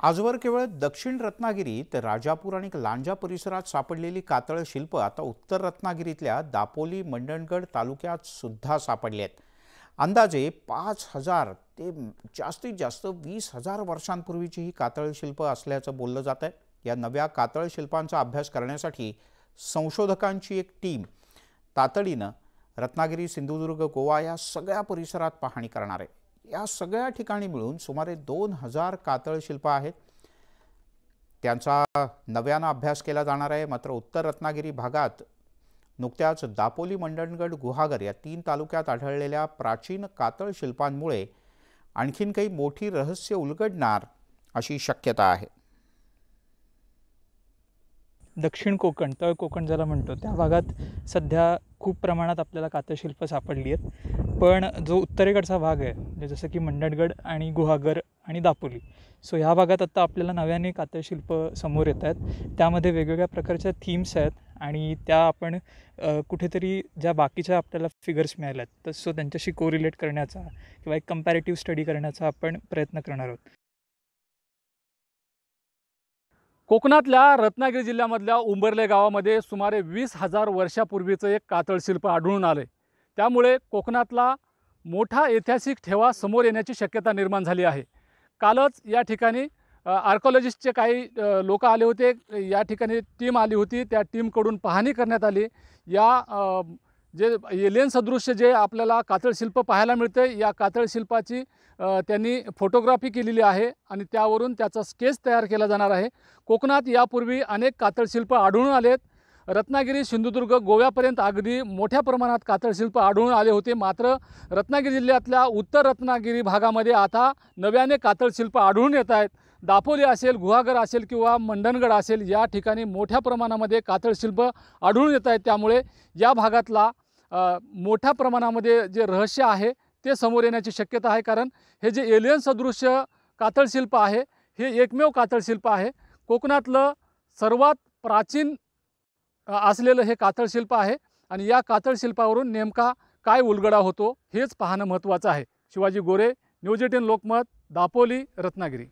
आजवर केवळ दक्षिण रत्नागिरी तर राजापूर आणि लांजा परिसरात सापडलेली कातळ शिल्प आता उत्तर रत्नागिरीतल्या दापोली मंडणगड तालुक्यात सुद्धा सापडली आहेत. अंदाजे पाच हजार ते जास्तीत जास्त वीस हजार वर्षांपूर्वीची ही कातळ शिल्प असल्याचं बोललं जात आहे. या नव्या कातळ शिल्पांचा अभ्यास करण्यासाठी संशोधकांची एक टीम तातडीनं रत्नागिरी सिंधुदुर्ग गोवा या सगळ्या परिसरात पाहणी करणार आहे. या सगळ्या ठिकाणी मिळून सुमारे दोन हजार कातळ शिल्प आहेत. त्यांचा नव्यानं अभ्यास केला जाणार आहे. मात्र उत्तर रत्नागिरी भागात नुकत्याच दापोली मंडणगड गुहागर या तीन तालुक्यात आढळलेल्या प्राचीन कातळ शिल्पांमुळे आणखीन काही मोठी रहस्य उलगडणार अशी शक्यता आहे. दक्षिण कोकण तळ कोकण ज्याला म्हणतो त्या भागात सध्या खूप प्रमाणात आपल्याला कातशिल्प सापडली आहेत. पण जो उत्तरेकडचा भाग आहे म्हणजे जसं की मंडणगड आणि गुहागर आणि दापोली सो ह्या भागात आत्ता आपल्याला नव्याने कातशिल्प समोर येत आहेत. त्यामध्ये वेगवेगळ्या प्रकारच्या थीम्स आहेत आणि त्या आपण कुठेतरी ज्या बाकीच्या आपल्याला फिगर्स मिळाल्या आहेत तर सो त्यांच्याशी कोरिलेट करण्याचा किंवा एक कम्पॅरेटिव्ह स्टडी करण्याचा आपण प्रयत्न करणार आहोत. कोकणातल्या रत्नागिरी जिल्ह्यामधल्या उंबरले गावामध्ये सुमारे वीस हजार वर्षापूर्वीचं एक कातळ शिल्प आढळून आलं आहे त्यामुळे कोकणातला मोठा ऐतिहासिक ठेवा समोर येण्याची शक्यता निर्माण झाली आहे. कालच या ठिकाणी आर्कॉलॉजिस्टचे काही लोक आले होते. या ठिकाणी टीम आली होती. त्या टीमकडून पाहणी करण्यात आली. या जे एलियन सदृश्य जे आपल्याला कातळ शिल्प पाहायला मिळते या कातळ शिल्पाची त्यांनी फोटोग्राफी केलेली आहे आणि त्यावरून त्याचा स्केच तयार केला जाणार आहे. कोकणात यापूर्वी अनेक कातळशिल्प आढळून आलेत. रत्नागिरी सिंधुदुर्ग गोव्यापर्यंत अगदी मोठ्या प्रमाणात कातळशिल्प आढळून आले होते. मात्र रत्नागिरी जिल्ह्यातल्या उत्तर रत्नागिरी भागामध्ये आता नव्याने कातळशिल्प आढळून येत आहेत. दापोली असेल गुहागर असेल किंवा मंडणगड असेल या ठिकाणी मोठ्या प्रमाणामध्ये कातळशिल्प आढळून येत आहेत. त्यामुळे या भागातला मोठ्या प्रमाणामध्ये जे रहस्य आहे ते समोर येण्याची शक्यता आहे. कारण हे जे एलियन सदृश्य कातळशिल्प आहे हे एकमेव कातळशिल्प आहे. कोकणातलं सर्वात प्राचीन असलेलं हे कातळ शिल्प आहे आणि या कातळ शिल्पावरून नेमका काय उलगडा होतो हेच पाहणं महत्त्वाचं आहे. Shivaji Gore news eighteen Lokmat Dapoli Ratnagiri.